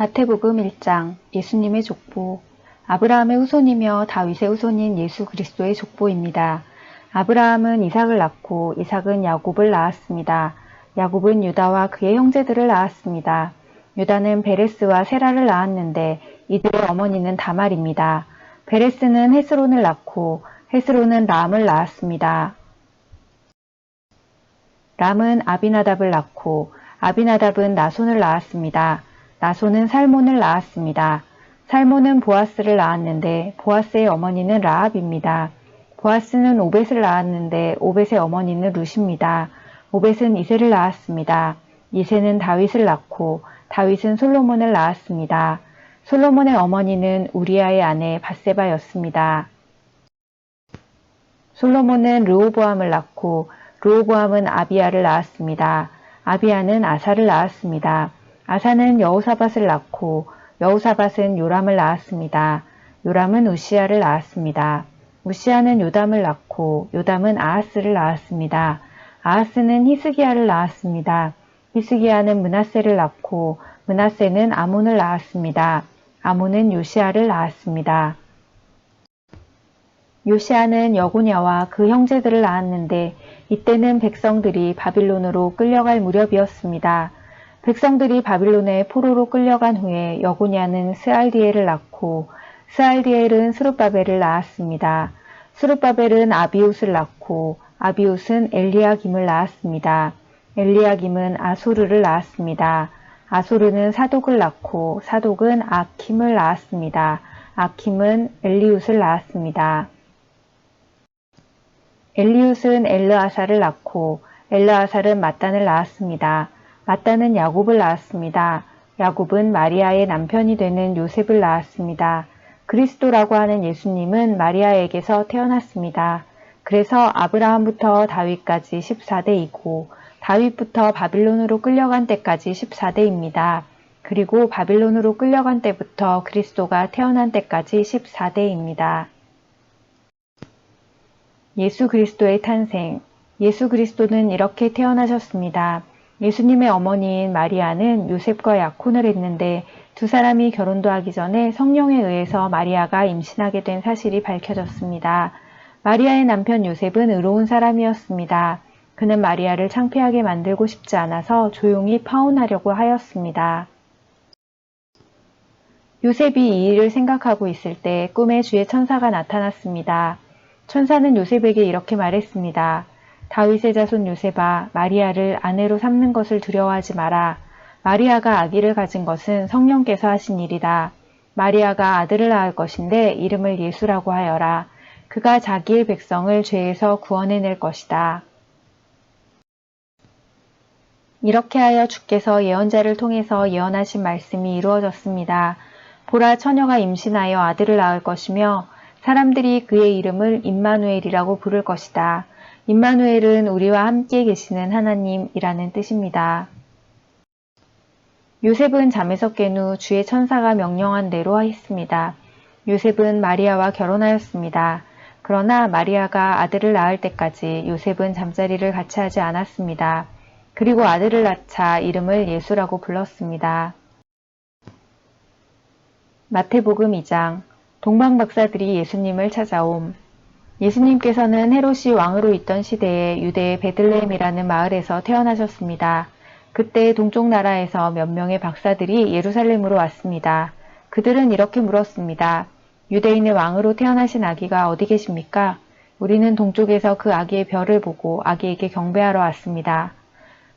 마태복음 1장 예수님의 족보 아브라함의 후손이며 다윗의 후손인 예수 그리스도의 족보입니다. 아브라함은 이삭을 낳고 이삭은 야곱을 낳았습니다. 야곱은 유다와 그의 형제들을 낳았습니다. 유다는 베레스와 세라를 낳았는데 이들의 어머니는 다말입니다. 베레스는 헤스론을 낳고 헤스론은 람을 낳았습니다. 람은 아비나답을 낳고 아비나답은 나손을 낳았습니다. 나손은 살몬을 낳았습니다. 살몬은 보아스를 낳았는데 보아스의 어머니는 라합입니다. 보아스는 오벳을 낳았는데 오벳의 어머니는 룻입니다. 오벳은 이세를 낳았습니다. 이세는 다윗을 낳고 다윗은 솔로몬을 낳았습니다. 솔로몬의 어머니는 우리아의 아내 바세바였습니다. 솔로몬은 르호보암을 낳고 르호보암은 아비야를 낳았습니다. 아비야는 아사를 낳았습니다. 아사는 여호사밧을 낳고 여호사밧은 요람을 낳았습니다. 요람은 우시아를 낳았습니다. 우시아는 요담을 낳고 요담은 아하스를 낳았습니다. 아하스는 히스기야를 낳았습니다. 히스기야는 문하세를 낳고 문하세는 아몬을 낳았습니다. 아몬은 요시아를 낳았습니다. 요시아는 여고냐와 그 형제들을 낳았는데 이때는 백성들이 바빌론으로 끌려갈 무렵이었습니다. 백성들이 바빌론의 포로로 끌려간 후에 여고냐는 스알디엘을 낳고 스알디엘은 스룹바벨을 낳았습니다. 스룹바벨은 아비웃을 낳고 아비웃은 엘리야김을 낳았습니다. 엘리야김은 아소르를 낳았습니다. 아소르는 사독을 낳고 사독은 아킴을 낳았습니다. 아킴은 엘리웃을 낳았습니다. 엘리웃은 엘르아사를 낳고 엘르아살은 마단을 낳았습니다. 마단은 야곱을 낳았습니다. 야곱은 마리아의 남편이 되는 요셉을 낳았습니다. 그리스도라고 하는 예수님은 마리아에게서 태어났습니다. 그래서 아브라함부터 다윗까지 14대이고 다윗부터 바빌론으로 끌려간 때까지 14대입니다. 그리고 바빌론으로 끌려간 때부터 그리스도가 태어난 때까지 14대입니다. 예수 그리스도의 탄생. 예수 그리스도는 이렇게 태어나셨습니다. 예수님의 어머니인 마리아는 요셉과 약혼을 했는데 두 사람이 결혼도 하기 전에 성령에 의해서 마리아가 임신하게 된 사실이 밝혀졌습니다. 마리아의 남편 요셉은 의로운 사람이었습니다. 그는 마리아를 창피하게 만들고 싶지 않아서 조용히 파혼하려고 하였습니다. 요셉이 이 일을 생각하고 있을 때 꿈에 주의 천사가 나타났습니다. 천사는 요셉에게 이렇게 말했습니다. 다윗의 자손 요셉아, 마리아를 아내로 삼는 것을 두려워하지 마라. 마리아가 아기를 가진 것은 성령께서 하신 일이다. 마리아가 아들을 낳을 것인데 이름을 예수라고 하여라. 그가 자기의 백성을 죄에서 구원해낼 것이다. 이렇게 하여 주께서 예언자를 통해서 예언하신 말씀이 이루어졌습니다. 보라 처녀가 임신하여 아들을 낳을 것이며 사람들이 그의 이름을 임마누엘이라고 부를 것이다. 임마누엘은 우리와 함께 계시는 하나님이라는 뜻입니다. 요셉은 잠에서 깬 후 주의 천사가 명령한 대로 했습니다. 요셉은 마리아와 결혼하였습니다. 그러나 마리아가 아들을 낳을 때까지 요셉은 잠자리를 같이 하지 않았습니다. 그리고 아들을 낳자 이름을 예수라고 불렀습니다. 마태복음 2장 동방 박사들이 예수님을 찾아옴. 예수님께서는 헤롯이 왕으로 있던 시대에 유대의 베들레헴이라는 마을에서 태어나셨습니다. 그때 동쪽 나라에서 몇 명의 박사들이 예루살렘으로 왔습니다. 그들은 이렇게 물었습니다. 유대인의 왕으로 태어나신 아기가 어디 계십니까? 우리는 동쪽에서 그 아기의 별을 보고 아기에게 경배하러 왔습니다.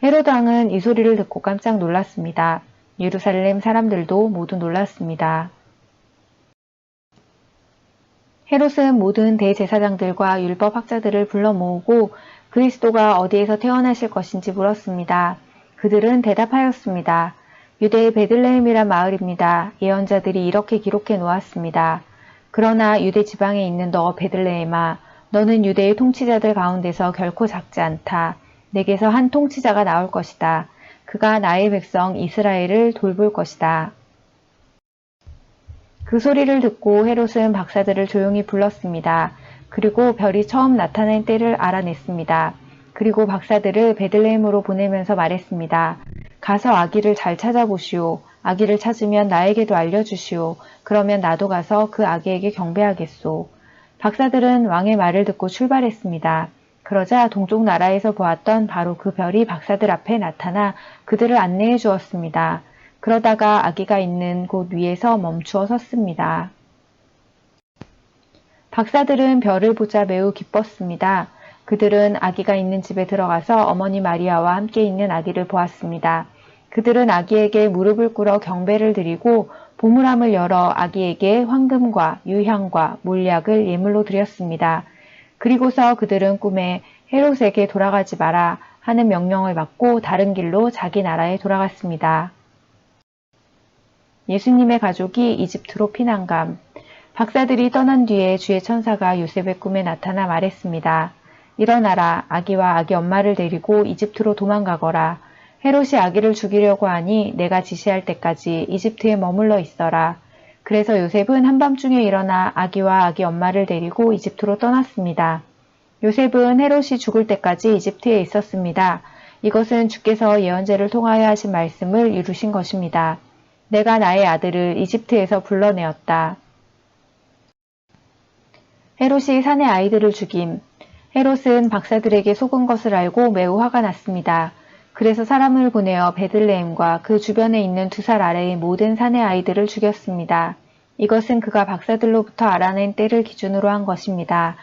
헤로드 왕은 이 소리를 듣고 깜짝 놀랐습니다. 예루살렘 사람들도 모두 놀랐습니다. 헤롯은 모든 대제사장들과 율법학자들을 불러 모으고 그리스도가 어디에서 태어나실 것인지 물었습니다. 그들은 대답하였습니다. 유대의 베들레헴이란 마을입니다. 예언자들이 이렇게 기록해 놓았습니다. 그러나 유대 지방에 있는 너 베들레헴아, 너는 유대의 통치자들 가운데서 결코 작지 않다. 내게서 한 통치자가 나올 것이다. 그가 나의 백성 이스라엘을 돌볼 것이다. 그 소리를 듣고 헤롯은 박사들을 조용히 불렀습니다. 그리고 별이 처음 나타낸 때를 알아냈습니다. 그리고 박사들을 베들레헴으로 보내면서 말했습니다. 가서 아기를 잘 찾아보시오. 아기를 찾으면 나에게도 알려주시오. 그러면 나도 가서 그 아기에게 경배하겠소. 박사들은 왕의 말을 듣고 출발했습니다. 그러자 동쪽 나라에서 보았던 바로 그 별이 박사들 앞에 나타나 그들을 안내해 주었습니다. 그러다가 아기가 있는 곳 위에서 멈추어 섰습니다. 박사들은 별을 보자 매우 기뻤습니다. 그들은 아기가 있는 집에 들어가서 어머니 마리아와 함께 있는 아기를 보았습니다. 그들은 아기에게 무릎을 꿇어 경배를 드리고 보물함을 열어 아기에게 황금과 유향과 몰약을 예물로 드렸습니다. 그리고서 그들은 꿈에 헤롯에게 돌아가지 마라 하는 명령을 받고 다른 길로 자기 나라에 돌아갔습니다. 예수님의 가족이 이집트로 피난감. 박사들이 떠난 뒤에 주의 천사가 요셉의 꿈에 나타나 말했습니다. 일어나라 아기와 아기 엄마를 데리고 이집트로 도망가거라. 헤롯이 아기를 죽이려고 하니 내가 지시할 때까지 이집트에 머물러 있어라. 그래서 요셉은 한밤중에 일어나 아기와 아기 엄마를 데리고 이집트로 떠났습니다. 요셉은 헤롯이 죽을 때까지 이집트에 있었습니다. 이것은 주께서 예언자를 통하여 하신 말씀을 이루신 것입니다. 내가 나의 아들을 이집트에서 불러내었다. 헤롯이 산의 아이들을 죽임. 헤롯은 박사들에게 속은 것을 알고 매우 화가 났습니다. 그래서 사람을 보내어 베들레헴과 그 주변에 있는 두 살 아래의 모든 산의 아이들을 죽였습니다. 이것은 그가 박사들로부터 알아낸 때를 기준으로 한 것입니다.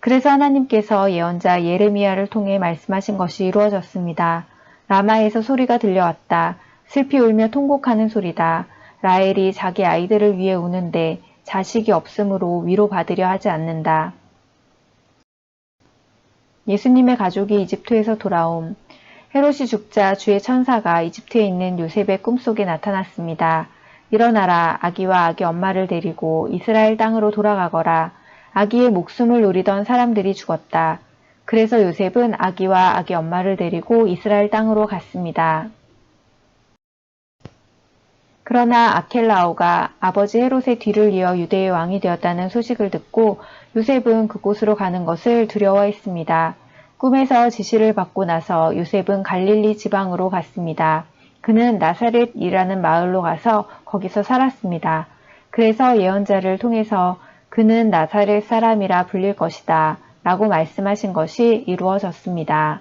그래서 하나님께서 예언자 예레미야를 통해 말씀하신 것이 이루어졌습니다. 라마에서 소리가 들려왔다. 슬피 울며 통곡하는 소리다. 라헬이 자기 아이들을 위해 우는데 자식이 없으므로 위로받으려 하지 않는다. 예수님의 가족이 이집트에서 돌아옴. 헤롯이 죽자 주의 천사가 이집트에 있는 요셉의 꿈속에 나타났습니다. 일어나라 아기와 아기 엄마를 데리고 이스라엘 땅으로 돌아가거라. 아기의 목숨을 노리던 사람들이 죽었다. 그래서 요셉은 아기와 아기 엄마를 데리고 이스라엘 땅으로 갔습니다. 그러나 아켈라오가 아버지 헤롯의 뒤를 이어 유대의 왕이 되었다는 소식을 듣고 요셉은 그곳으로 가는 것을 두려워했습니다. 꿈에서 지시를 받고 나서 요셉은 갈릴리 지방으로 갔습니다. 그는 나사렛이라는 마을로 가서 거기서 살았습니다. 그래서 예언자를 통해서 그는 나사렛 사람이라 불릴 것이다 라고 말씀하신 것이 이루어졌습니다.